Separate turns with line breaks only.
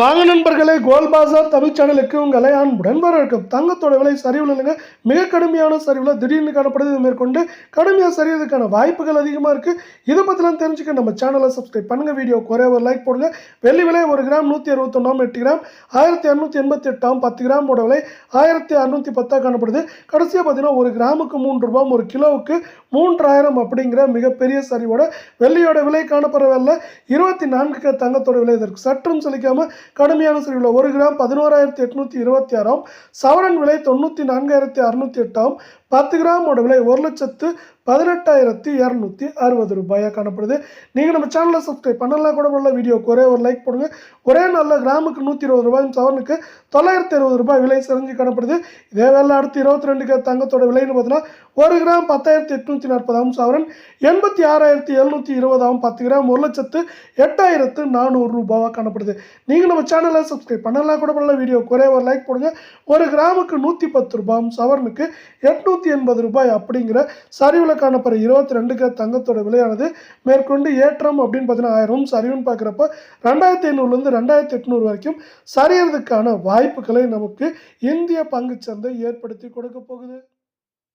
வாங்க நண்பர்களே கோல் பாசார் தமிழ் சேனலுக்கு உங்களை அன்புடன் வரவேற்கும். தங்கத்தோட விலை சரிவில் இல்லைங்க மிக கடுமையான சரிவில் திடீர்னு காணப்படுது. மேற்கொண்டு கடுமையாக சரியதுக்கான வாய்ப்புகள் அதிகமாக இருக்குது இதை பற்றிலாம் தெரிஞ்சுக்க நம்ம சேனலை சப்ஸ்கிரைப் பண்ணுங்கள் வீடியோ குறைய ஒரு லைக் போடுங்க. வெள்ளி விலை ஒரு கிராம் நூற்றி அறுபத்தொன்னாம் எட்டு கிராம். ஆயிரத்தி இரநூத்தி எண்பத்தி எட்டாம் பத்து கிராமோட விலை ஆயிரத்தி அறுநூற்றி பத்தாக காணப்படுது. கடைசியாக பார்த்தீங்கன்னா ஒரு கிராமுக்கு மூன்று ரூபாய் ஒரு கிலோவுக்கு மூன்றாயிரம் அப்படிங்கிற மிகப்பெரிய சரிவோட வெள்ளியோட விலை காணப்படவில்லை இருபத்தி நான்கு தங்கத்தோட விலை இதற்கு சற்றும் சொல்லிக்காம கடுமையான சரிவில் ஒரு கிராம் பதினோராயிரத்தி எட்நூற்றி இருபத்தி ஆறாம் சவரன் விலை தொண்ணூற்றி நான்காயிரத்தி அறுநூற்றி எட்டாம் பத்து கிராமோட விலை ஒரு லட்சத்து பதினெட்டாயிரத்தி இரநூத்தி அறுபது ரூபாயாக காணப்படுது. நீங்கள் நம்ம சேனலை சப்ஸ்கிரைப் பண்ணலாம் கூட பண்ணல வீடியோக்கு ஒரே ஒரு லைக் போடுங்க. ஒரே நல்ல கிராமுக்கு நூற்றி இருபது ரூபாயும் சவனுக்கு தொள்ளாயிரத்தி இருபது ரூபாய் விலை செறிஞ்சு காணப்படுது. இதே வேலை அடுத்து இருபத்தி ரெண்டுக்கு தங்கத்தோட விலைன்னு பார்த்தீங்கன்னா ஒரு கிராம் பத்தாயிரத்தி எட்நூற்றி நாற்பதாம் சவரன் எண்பத்தி ஆறாயிரத்தி எழுநூற்றி இருபதாம் பத்து கிராம் ஒரு லட்சத்து எட்டாயிரத்து நானூறு ரூபாவாக காணப்படுது. நீங்கள் நம்ம சேனலை சப்ஸ்கிரைப் பண்ணலாம் கூட பண்ணல வீடியோக்கு ஒரே ஒரு லைக் போடுங்க. ஒரு கிராமுக்கு நூற்றி பத்து ரூபாயும் சவரனுக்கு எட்நூற்றி எண்பது ரூபாய் அப்படிங்கிற சரிவில் காணப்படுற இருபத்தி ரெண்டுக்கு தங்கத்தோட விலையானது மேற்கொண்டு ஏற்றம் அப்படின்னு பார்த்தீங்கன்னா ஆயிரம். சரிவுன்னு பார்க்குறப்ப ரெண்டாயிரத்தி ஐநூறுலேருந்து ரெண்டாயிரத்தி எட்நூறு வரைக்கும் சரியறதுக்கான வாய்ப்புகளை நமக்கு இந்திய பங்குச்சந்தை ஏற்படுத்தி கொடுக்க போகுது.